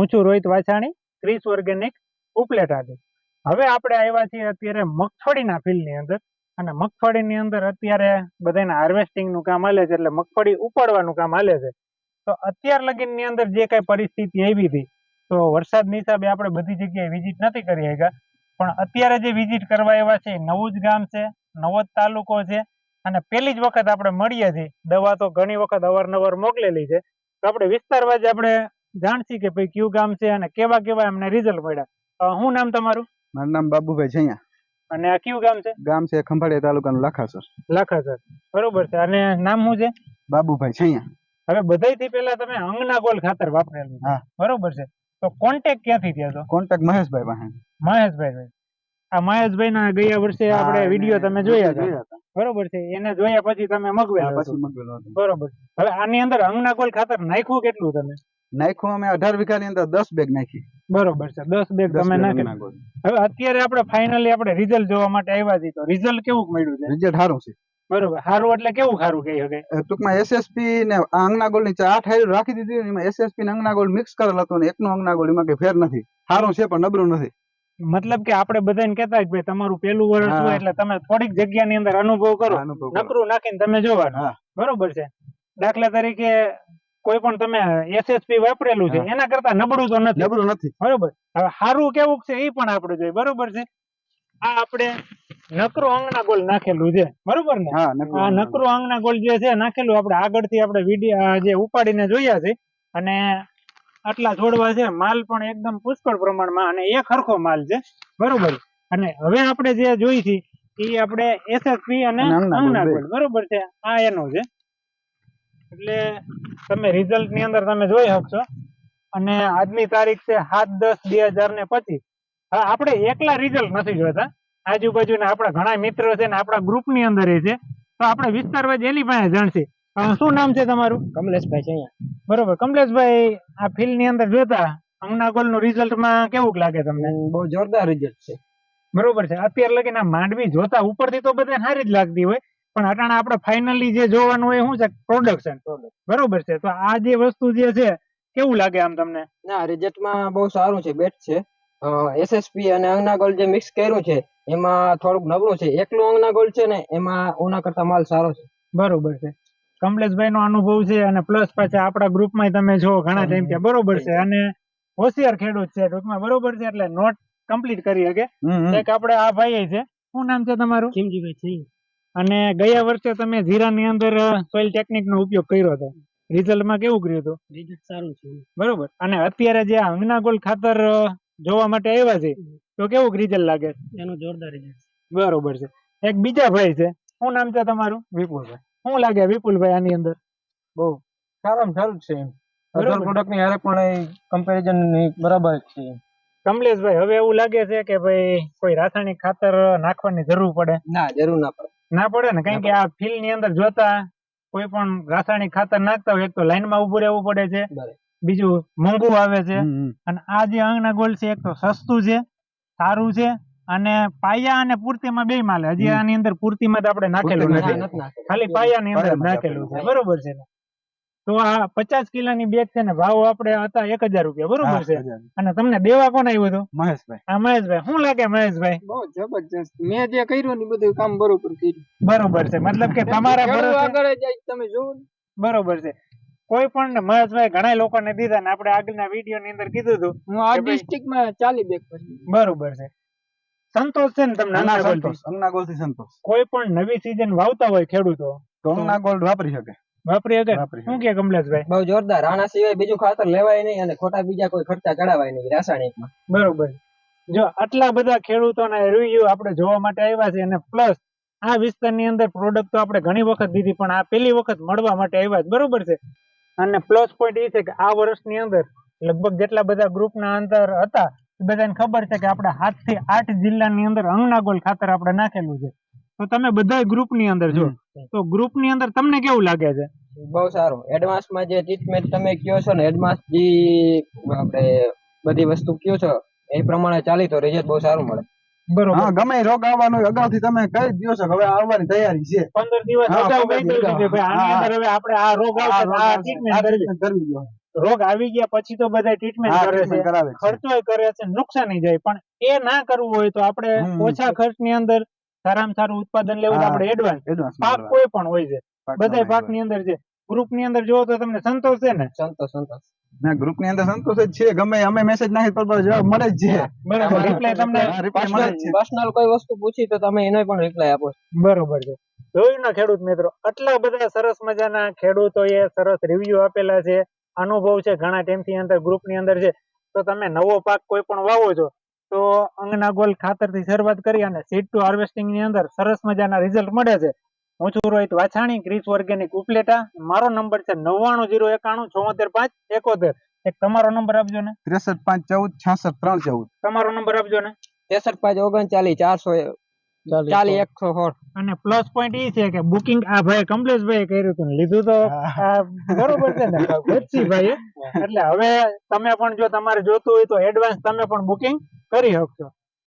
હું છું Rohit Vachhani, Chris organic ઉપલેટાથી હવે આપણે આવ્યા છીએ અત્યારે મગફળીના ફિલ્ડની અંદર. અને મગફળીની અંદર અત્યારે બધાને હાર્વેસ્ટિંગનું કામ હાલે છે એટલે મગફળી ઉપાડવાનું કામ હાલે છે. તો અત્યાર લગીનની અંદર જે કઈ પરિસ્થિતિ આવી હતી, તો વરસાદની હિસાબે આપણે બધી જગ્યાએ વિઝિટ નથી કરી શક્યા પણ અત્યારે જે વિઝિટ કરવા એવા છે નવું જ ગામ છે, નવો જ તાલુકો છે. અને પહેલી જ વખત આપણે મળીએ છીએ. દવા તો ઘણી વખત અવારનવાર મોકલેલી છે. તો આપણે વિસ્તારવાજ આપણે જાણશી કે ભાઈ કયું ગામ છે અને કેવા કેવા એમને રિઝલ્ટ મળ્યા. શું નામ તમારું? મારું નામ બાબુભાઈ જૈયા. અને આ કયું ગામ છે? ગામ છે ખંભાળિયા તાલુકાનું લાખાસર. લાખાસર. બરોબર છે. અને નામ શું છે? બાબુભાઈ જૈયા. હવે બધાયથી પહેલા તમે અંગના ગોલ ખાતર વાપરેલું હા. બરોબર છે. તો કોન્ટેક્ટ ક્યાંથી થયો તો? કોન્ટેક્ટ મહેશભાઈ પાસે. મહેશભાઈ. ભાઈ આ મહેશભાઈ ના ગયા વર્ષે આપણે વીડિયો તમે જોયા હતા. બરોબર છે. એને જોયા પછી તમે મગવેલું પછી મગવેલો બરોબર. હવે આની અંદર અંગના ગોલ ખાતર નાખ્યું કેટલું તમે? નાખ્યું અમે અઢાર વીઘાની અંદર દસ બેગ નાખી. બરોબર છે દસ બેગ તમે નાખી હવે અત્યારે આપણે ફાઇનલી આપણે રિઝલ્ટ જોવા માટે આવ્યા છીએ તો રિઝલ્ટ કેવું મળ્યું છે? રિઝલ્ટ સારું છે. બરોબર સારું એટલે કેવું સારું કહી શકાય ટૂંકમાં એસએસપી ને આ અંગના ગોળની ચાર ઠાઈ રાખી દીધી એમાં એસએસપી ને અંગના ગોળ મિક્સ કરેલ હતું ને એકનું અંગના ગોળ એમાં કઈ ફેર નથી. સારું છે પણ નબળું નથી. મતલબ કે આપણે બધાને કહેતા કે ભાઈ તમારું પેલું વર્ષ. હોય એટલે તમે થોડીક જગ્યાની અંદર અનુભવ કરો. નકરું નાખીને તમે જોવાનું. બરોબર છે. દાખલા તરીકે કોઈ પણ તમે એસએસપી વાપરેલું છે એના કરતા નબળું તો નથી. નબળું નથી. બરોબર? હવે સારું કેવું છે એ પણ આપણે જોઈએ. બરોબર છે? આ આપણે નકરો અંગના ગોલ નાખેલું છે. બરોબર ને? આ નકરું આંગના ગોળ જે છે નાખેલું આપણે આગળથી આપણે વીડિયો જે ઉપાડીને જોયા છે અને આટલા છોડવા છે માલ પણ એકદમ પુષ્કળ પ્રમાણમાં અને એક હરખો માલ છે. બરોબર? અને હવે આપણે જે જોઈ છે એ આપણે એસએસપી અને અંગના. ગોળ બરોબર છે? આ એનો છે. એટલે તમે રિઝલ્ટની અંદર તમે જોઈ શકશો. અને આજની તારીખ છે સાત દસ બે હજાર ને પચીસ. હા આપણે એકલા રિઝલ્ટ નથી જોતા. આજુબાજુના આપણા ઘણા મિત્રો છે ને આપણા ગ્રુપની અંદર એ છે. તો આપણે વિસ્તાર જ એની પાસે જાણશે. શું નામ છે તમારું? કમલેશભાઈ છે અહીંયા. બરોબર. કમલેશભાઈ આ ફિલ્ડની અંદર જોતા હમણાં ગોલનું રિઝલ્ટમાં કેવું લાગે તમને? બહુ જોરદાર રિઝલ્ટ છે. બરોબર છે. અત્યારે લગીને આ માંડવી જોતા ઉપરથી તો બધાને સારી જ લાગતી હોય. પણ અટાણે આપણે ફાઇનલી જે જોવાનું હોય શું છે? પ્રોડક્શન બરોબર છે. તો આ જે વસ્તુ જે છે કેવું લાગે આમ તમને? ના રિઝલ્ટમાં બહુ સારું છે બેટ છે. એસએસપી અને અંગના ગોલ જે મિક્સ કર્યું છે એમાં થોડુંક નબળું છે. એકલું અંગના ગોલ છે ને એમાં ઓના કરતા માલ સારો છે. બરોબર છે. કમલેશભાઈ નો અનુભવ છે અને પ્લસ પાછા આપણા ગ્રુપમાં તમે જો ઘણા ટાઈમ ત્યાં બરોબર છે. અને હોશિયાર ખેડૂત છે ટૂંકમાં. બરોબર છે એટલે નોટ કમ્પ્લીટ કરી શકે. એક આપણે આ ભાઈ છે. શું નામ છે તમારું? ખીમજીભાઈ છે અને ગયા વર્ષે તમે જીરાની અંદર સોઇલ ટેકનિક નો ઉપયોગ કર્યો હતો. રિઝલ્ટમાં કેવું કર્યું હતું? રિઝલ્ટ સારું છે. બરોબર. અને અત્યારે જે અંગનાગોલ ખાતર જોવા માટે આવ્યા છે તો કેવું રિઝલ્ટ લાગે? એનું જોરદાર રિઝલ્ટ બરોબર છે. એક બીજા ભાઈ છે. શું નામ છે તમારું? વિપુલભાઈ. શું લાગે વિપુલભાઈ આની અંદર? બહુ. સારામાં સારું છે અધર પ્રોડક્ટની હારે પણ કમ્પેરિઝન બરાબર છે કમલેશભાઈ હવે એવું લાગે છે કે ભાઈ કોઈ રાસાયણિક ખાતર નાખવાની જરૂર પડે? ના જરૂર ના પડે. ના પડે ને કારણ કે આ ફિલ્ડની અંદર જોતા કોઈ પણ રાસાયણિક ખાતર નાખતા હોય એક તો લાઈનમાં ઉભું રહેવું પડે છે. બીજું મોંઘું આવે છે. અને આ જે અંગના ગોલ છે એક તો સસ્તું છે સારું છે અને પાયા અને પૂર્તિમાં બે માલે હજી આની અંદર પૂર્તિમાં આપણે નાખેલું નથી. ખાલી પાયા ની પાયાની અંદર નાખેલું છે. બરોબર છે. તો આ પચાસ કિલોની બેગ છે ને ભાવ આપણે હતા એક હજાર રૂપિયા બરોબર છે? અને તમને દેવા કોણ આવ્યું હતું? મહેશભાઈ. હા મહેશભાઈ. શું લાગે મહેશભાઈ? બહુ જબરજસ્ત. મેં જે કર્યું ને બધું કામ બરોબર કર્યું. બરોબર છે. મતલબ કે તમારા આગળ જાય તમે જોવો બરોબર છે. કોઈ પણ ને મહેશભાઈ ઘણા લોકોને દીધા ને આપણે આગળના વીડિયો ની અંદર કીધું હતું હું આ ડિસ્ટ્રિક્ટમાં ચાલી બેગ પછી બરોબર છે. સંતોષ છે ને તમને અનાગોલથી સંતોષ. કોઈ પણ નવી સીઝન વાવતા હોય ખેડૂતો તો અનાગોલ વાપરી શકે. વાપરી શકે શું કે કમલેશભાઈ? બહુ જોરદાર. આના સિવાય બીજું ખાતર લેવાય નહીં અને ખોટા બીજા કોઈ ખર્ચા ચડાવાય નહીં રાસાયણિકમાં. બરોબર. જો આટલા બધા ખેડૂતોના રિવ્યુ આપણે જોવા માટે આવ્યા છે અને પ્લસ આ વિસ્તારની અંદર પ્રોડક્ટ તો આપણે ઘણી વખત દીધી પણ આ પહેલી વખત મળવા માટે આવ્યા છે. બરોબર છે? અને પ્લસ પોઈન્ટ એ છે કે આ વર્ષની અંદર લગભગ જેટલા બધા ગ્રુપના અંદર હતા એ બધાને ખબર છે કે આપણે સાતથી આઠ જિલ્લાની અંદર અંગનાગોલ ખાતર આપણે નાખેલું છે. તો તમે બધા ગ્રુપની અંદર છો તો ગ્રુપની અંદર તમને કેવું લાગે છે? બહુ સારું. એડવાન્સમાં જે ટ્રીટમેન્ટ તમે કયો છો ને એડવાન્સ જે આપણે બધી વસ્તુ કયો છો એ પ્રમાણે ચાલી તો રિઝલ્ટ બહુ સારું મળે. બરોબર. હા ગમે રોગ આવવાનો અગાઉથી તમે કહી જ છો હવે આવવાની તૈયારી છે. પંદર દિવસ હા, અગાઉ કહી છું કે ભાઈ આની અંદર હવે આપણે આ રોગ આવશે આ ટ્રીટમેન્ટ કરવી. રોગ આવી ગયા પછી તો બધા ટ્રીટમેન્ટ કરે છે. ખર્ચો કરાવે ખર્ચોય કરે છે નુકસાન જાય. પણ એ ના કરવું હોય તો આપણે ઓછા ખર્ચની અંદર સારામાં સારું ઉત્પાદન લેવું આપણે એડવાન્સ પાક કોઈ પણ હોય છે. બધા પાકની અંદર છે ગ્રુપની અંદર જોવો તો તમને સંતોષ છે ને? સંતોષ સંતોષ. ના ગ્રુપની અંદર સંતોષ જ છે. ગમે અમે મેસેજ નાખી પર જવાબ મળે જ છે. બરાબર રિપ્લાય તમને રિપ્લાય મળે છે. પર્સનલ કોઈ વસ્તુ પૂછી તો તમે એનો પણ રિપ્લાય આપો. બરોબર છે. જોયું ને ખેડૂત મિત્રો આટલા બધા સરસ મજાના ખેડૂતોએ સરસ રિવ્યુ આપેલા છે. અનુભવ છે ઘણા ટાઈમથી અંદર ગ્રુપની અંદર છે. તો તમે નવો પાક કોઈ પણ વાવો છો તો અંગના ગોલ ખાતરથી શરૂઆત કરી અને સીડ ટુ હાર્વેસ્ટિંગની અંદર સરસ મજાના રિઝલ્ટ મળે છે. હું છું રોહિત વાછાણી ગ્રીસ ઓર્ગેનિક ઉપલેટા. મારો નંબર છે નવ્વાણું જીરો એકાણું ચોતેર પાંચ એકોતેર. એક તમારો નંબર આપજો ને. ત્રેસઠ પાંચ ચૌદ છાસઠ ત્રણ ચૌદ. તમારો નંબર આપજો ને. ત્રેસઠ પાંચ ઓગણચાલીસ ચારસો ચાલી એકસો સોળ. અને પ્લસ પોઈન્ટ એ છે કે બુકિંગ આ ભાઈ કમલેશભાઈ કર્યું હતું લીધું તો બરોબર છે ને. ભાઈ એટલે હવે તમે પણ જો તમારે જોતું હોય તો એડવાન્સ તમે પણ બુકિંગ કરી શકશો.